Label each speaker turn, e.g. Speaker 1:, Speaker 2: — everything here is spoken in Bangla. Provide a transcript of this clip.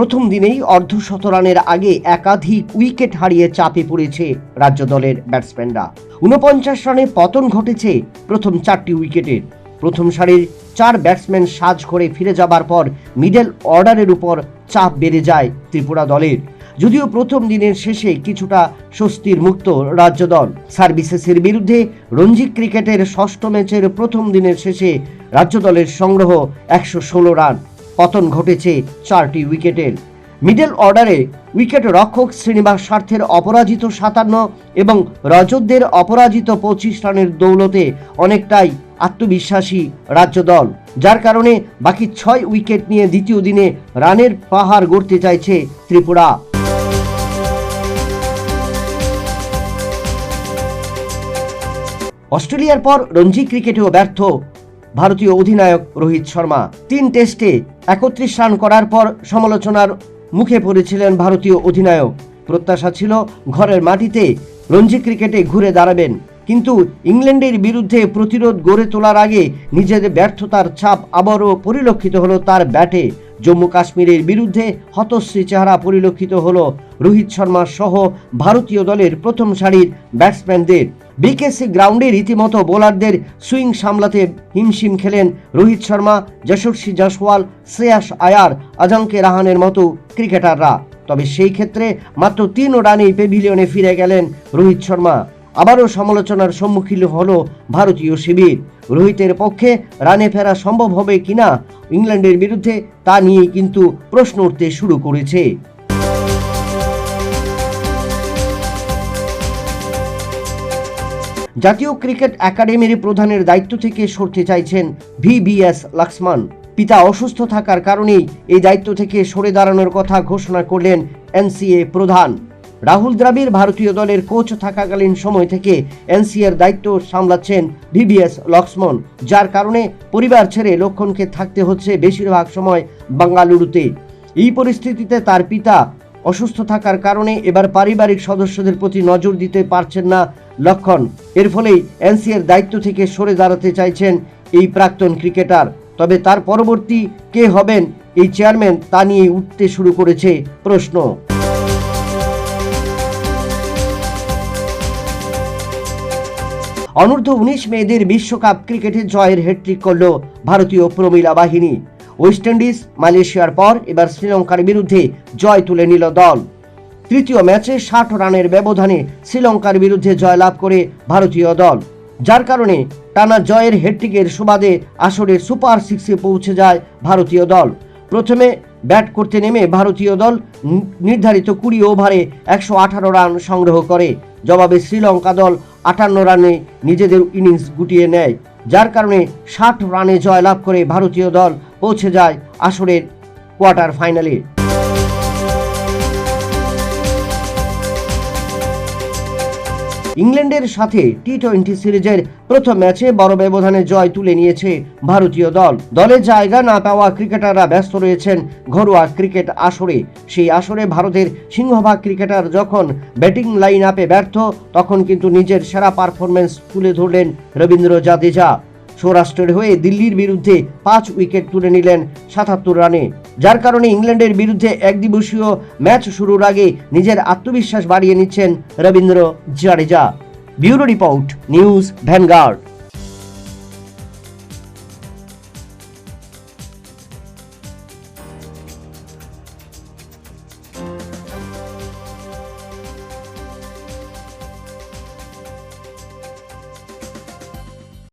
Speaker 1: প্রথম দিনেই অর্ধশত রানের আগে একাধিক উইকেট হারিয়ে চাপে পড়েছে রাজ্য দলের ব্যাটসম্যানরা। উনপঞ্চাশ রানে পতন ঘটেছে প্রথম চারটি উইকেটের। প্রথম সারির চার ব্যাটসম্যান সাজ করে ফিরে যাবার পর মিডল অর্ডারের উপর চাপ বেড়ে যায় ত্রিপুরা দলের। যদিও প্রথম দিনের শেষে কিছুটা স্বস্তির মুক্ত রাজ্য দল। সার্ভিসেসের বিরুদ্ধে রঞ্জি ক্রিকেটের ষষ্ঠ ম্যাচের প্রথম দিনের শেষে রাজ্য দলের সংগ্রহ একশো ষোলো রান। পতন ঘটেছে চারটি উইকেটের মিডল অর্ডারে উইকেট রক্ষক শ্রীনিবাস স্বার্থের অপরাজিত সাতান্ন এবং রজতদের অপরাজিত পঁচিশ রানের দৌলতে অনেকটাই আত্মবিশ্বাসী রাজ্য দল, যার কারণে বাকি ছয় উইকেট নিয়ে দ্বিতীয় দিনে রানের পাহাড় গড়তে চাইছে ত্রিপুরা। অস্ট্রেলিয়ার পর রঞ্জি ক্রিকেটেও ব্যর্থ। ভারতীয় অধিনায়ক রোহিত শর্মা। তিন টেস্টে একত্রিশ রান করার পর সমালোচনার মুখে পড়েছিলেন ভারতীয় অধিনায়ক। প্রত্যাশা ছিল ঘরের মাটিতে রঞ্জি ক্রিকেটে ঘুরে দাঁড়াবেন। কিন্তু ইংল্যান্ডের বিরুদ্ধে প্রতিরোধ গড়ে তোলার আগে নিজেদের ব্যর্থতার ছাপ আবারও পরিলক্ষিত হলো তার ব্যাটে। জম্মু কাশ্মীরের বিরুদ্ধে হতশ্রী চেহারা পরিলক্ষিত হল রোহিত শর্মা সহ ভারতীয় দলের প্রথম সারির ব্যাটসম্যানদের। বিকেসি গ্রাউন্ডে রীতিমতো বোলারদের সুইং সামলাতে হিমশিম খেলেন রোহিত শর্মা, যশস্বী জয়সওয়াল, শ্রেয়াস আয়ার আজঙ্কে রাহানের মতো ক্রিকেটাররা। তবে সেই ক্ষেত্রে মাত্র তিন রানেই পেভিলিয়নে ফিরে গেলেন রোহিত শর্মা। আবারও সমালোচনার সম্মুখীন হল ভারতীয় শিবির। রোহিতের পক্ষে রানে ফেরা সম্ভব হবে কিনা ইংল্যান্ডের বিরুদ্ধে তা নিয়ে কিন্তু প্রশ্ন উঠতে শুরু করেছে। জাতীয় ক্রিকেট একাডেমির প্রধানের দায়িত্ব থেকে সরতে চাইছেন ভিবিএস লক্ষ্মণ পিতা অসুস্থ থাকার কারণেই এই দায়িত্ব থেকে সরে দাঁড়ানোর কথা ঘোষণা করলেন এনসিএ প্রধান। রাহুল দ্রাবিড় ভারতীয় দলের কোচ থাকাকালীন সময় থেকে এনসিএর দায়িত্ব সামলাচ্ছেন ভিবিএস লক্ষ্মণ, যার কারণে পরিবার ছেড়ে লক্ষণকে থাকতে হচ্ছে বেশিরভাগ সময় বাঙ্গালুরুতে। এই পরিস্থিতিতে তার পিতা অসুস্থ থাকার কারণে এবার পারিবারিক সদস্যদের প্রতি নজর দিতে পারছেন না লক্ষণ এর ফলেই এনসিএর দায়িত্ব থেকে সরে দাঁড়াতে চাইছেন এই প্রাক্তন ক্রিকেটার। তবে তার পরবর্তী কে হবেন এই চেয়ারম্যান তা নিয়ে উঠতে শুরু করেছে প্রশ্ন। অনূর্ধ্ব উনিশ মেয়েদের বিশ্বকাপ ক্রিকেটে জয়ের হ্যাট্রিক করল ভারতীয় প্রমিলা বাহিনী। ওয়েস্ট ইন্ডিজ মালয়েশিয়ার পর এবার শ্রীলঙ্কার বিরুদ্ধে জয় তুলে নিল দল। তৃতীয় ম্যাচে ষাট রানের ব্যবধানে শ্রীলঙ্কার বিরুদ্ধে জয়লাভ করে ভারতীয় দল। যার কারণে টানা জয়ের হ্যাট্রিকের সুবাদে আসরের সুপার সিক্সে পৌঁছে যায় ভারতীয় দল। প্রথমে ব্যাট করতে নেমে ভারতীয় দল নির্ধারিত কুড়ি ওভারে একশো আঠারো রান সংগ্রহ করে। জবাবে শ্রীলঙ্কা দল আটান্ন রানে নিজেদের ইনিংস গুটিয়ে নেয়। যার কারণে ষাট রানে জয়লাভ করে ভারতীয় দল পৌঁছে যায় আসরের কোয়ার্টার ফাইনালে। ইংল্যান্ডের সাথে টি টোয়েন্টি সিরিজের প্রথম ম্যাচে বড় ব্যবধানে জয় তুলে নিয়েছে ভারতীয় দল। দলে জায়গা না পাওয়া ক্রিকেটাররা ব্যস্ত রয়েছেন ঘরোয়া ক্রিকেট আসরে। সেই আসরে ভারতের সিংহভাগ ক্রিকেটার যখন ব্যাটিং লাইন আপে ব্যর্থ, তখন কিন্তু নিজের সেরা পারফরমেন্স তুলে ধরলেন রবীন্দ্র জাদেজা। সৌরাষ্ট্রের হয়ে দিল্লির বিরুদ্ধে পাঁচ উইকেট তুলে নিলেন সাতাত্তর রানে। যার কারণে ইংল্যান্ডের বিরুদ্ধে একদিবসীয় ম্যাচ শুরুর আগে নিজের আত্মবিশ্বাস বাড়িয়ে নিচ্ছেন Ravindra Jadeja. Bureau report News Vanguard.